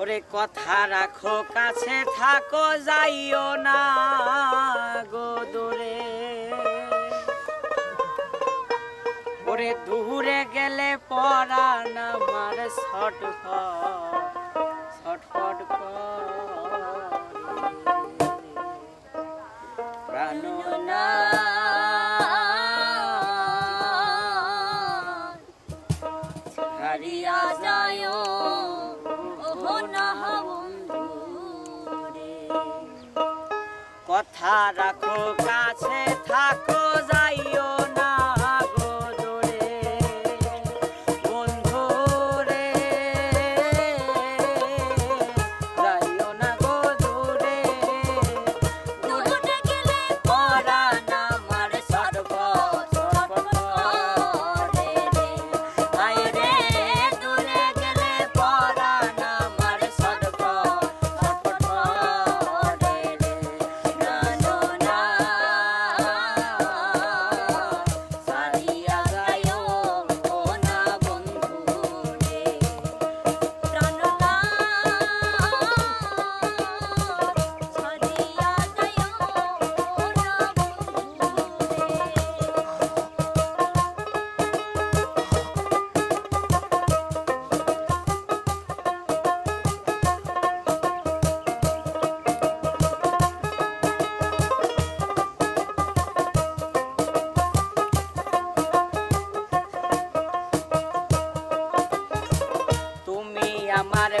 ওরে কথা রাখো, কাছে থাকো, যাইও না গো দূরে। ওরে দূরে গেলে না আমার ছট হয় কথা রাখো কাছে থাকো I'm out of madre.